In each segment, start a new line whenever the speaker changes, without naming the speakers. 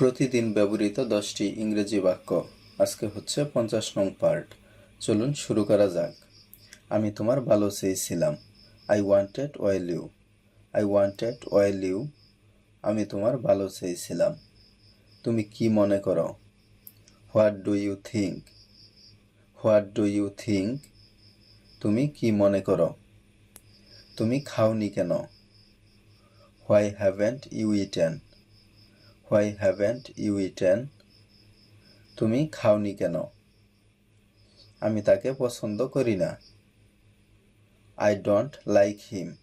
প্রতিদিন ব্যবহৃত দশটি ইংরেজি বাক্য। আজকে হচ্ছে পঞ্চাশ নং পার্ট। চলুন শুরু করা যাক। আমি তোমার ভালো চেয়েছিলাম I wanted well you I wanted well you আমি তোমার ভালো চেয়েছিলাম তুমি কি মনে করো? What do you think what do you think তুমি কি মনে করো? তুমি খাওনি কেন? Why haven't you eaten why haven't you eaten তুমি খাওনি কেন? আমি তাকে পছন্দ করি না। I don't like him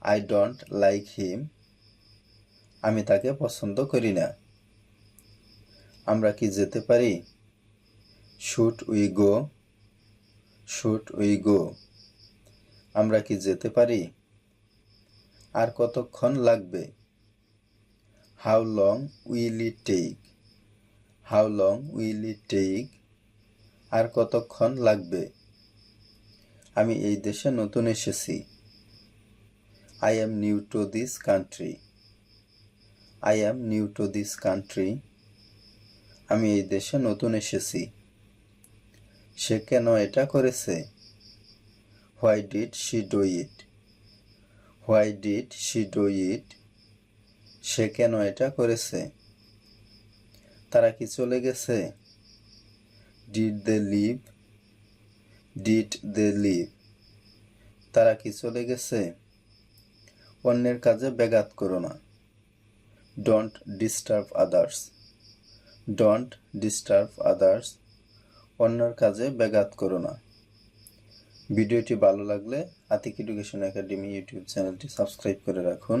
I don't like him আমি তাকে পছন্দ করি না। আমরা কি যেতে পারি? Shall we go shall we go আমরা কি যেতে পারি? আর কতক্ষণ লাগবে? How long will it take how long will it take আর কতক্ষণ লাগবে? আমি এই দেশে নতুন এসেছি। I am new to this country I am new to this country আমি এই দেশে নতুন এসেছি। সে কেন এটা করেছে? Why did she do it why did she do it সে কেন এটা করেছে? তারা কি চলে গেছে? Did they leave did they leave তারা কি চলে গেছে? অন্যের কাজে ব্যাঘাত করো না। Don't disturb others don't disturb others অন্যের কাজে ব্যাঘাত করো না। ভিডিওটি ভালো লাগলে আতিক এডুকেশন একাডেমি ইউটিউব চ্যানেলটি সাবস্ক্রাইব করে রাখুন।